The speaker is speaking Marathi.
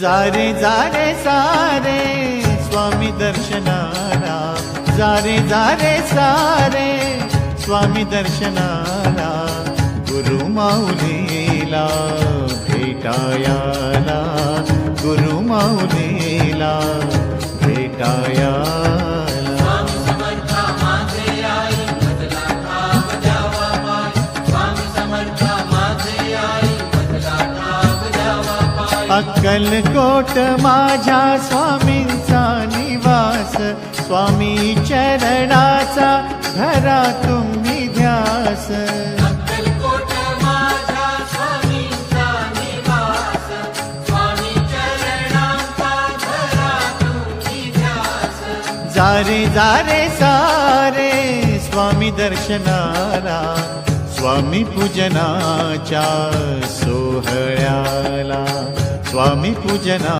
जारे जारे सारे स्वामी दर्शनाला. जारे जारे सारे स्वामी दर्शनाला. गुरु माऊलीला भेटायाला. गुरु माऊली अक्कलकोट माझ्या स्वामींचा निवास. स्वामी चरणाचा धरा तुम्ही ध्यास. जारे जारे सारे स्वामी दर्शनाला स्वामी पूजनाच्या सोहळ्याला स्वामी पूजना